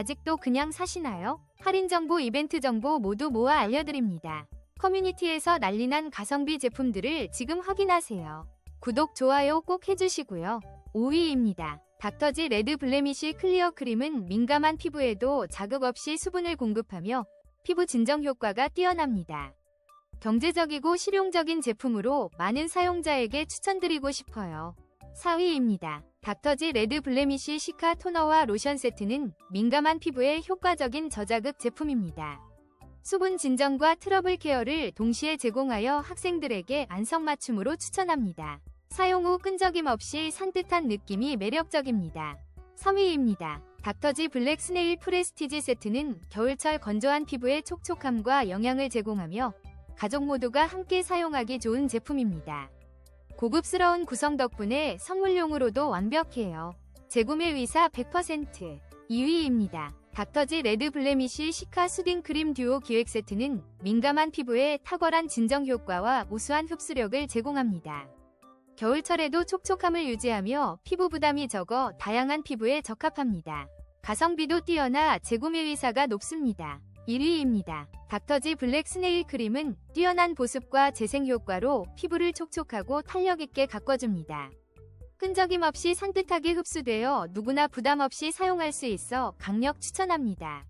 아직도 그냥 사시나요? 할인 정보, 이벤트 정보 모두 모아 알려드립니다. 커뮤니티에서 난리난 가성비 제품들을 지금 확인하세요. 구독, 좋아요 꼭 해주시고요. 5위입니다. 닥터지 레드 블레미쉬 클리어 크림은 민감한 피부에도 자극 없이 수분을 공급하며 피부 진정 효과가 뛰어납니다. 경제적이고 실용적인 제품으로 많은 사용자에게 추천드리고 싶어요. 4위입니다. 닥터지 레드 블레미쉬 시카 토너와 로션 세트는 민감한 피부에 효과적인 저자극 제품입니다. 수분 진정과 트러블 케어를 동시에 제공하여 학생들에게 안성맞춤으로 추천합니다. 사용 후 끈적임 없이 산뜻한 느낌이 매력적입니다. 3위입니다. 닥터지 블랙 스네일 프레스티지 세트는 겨울철 건조한 피부에 촉촉함과 영양을 제공하며 가족 모두가 함께 사용하기 좋은 제품입니다. 고급스러운 구성 덕분에 선물용으로도 완벽해요. 재구매 의사 100% 2위입니다. 닥터지 레드 블레미쉬 시카 수딩 크림 듀오 기획 세트는 민감한 피부에 탁월한 진정 효과와 우수한 흡수력을 제공합니다. 겨울철에도 촉촉함을 유지하며 피부 부담이 적어 다양한 피부에 적합합니다. 가성비도 뛰어나 재구매 의사가 높습니다. 1위입니다. 닥터지 블랙 스네일 크림은 뛰어난 보습과 재생 효과로 피부를 촉촉하고 탄력 있게 가꿔줍니다. 끈적임 없이 산뜻하게 흡수되어 누구나 부담 없이 사용할 수 있어 강력 추천합니다.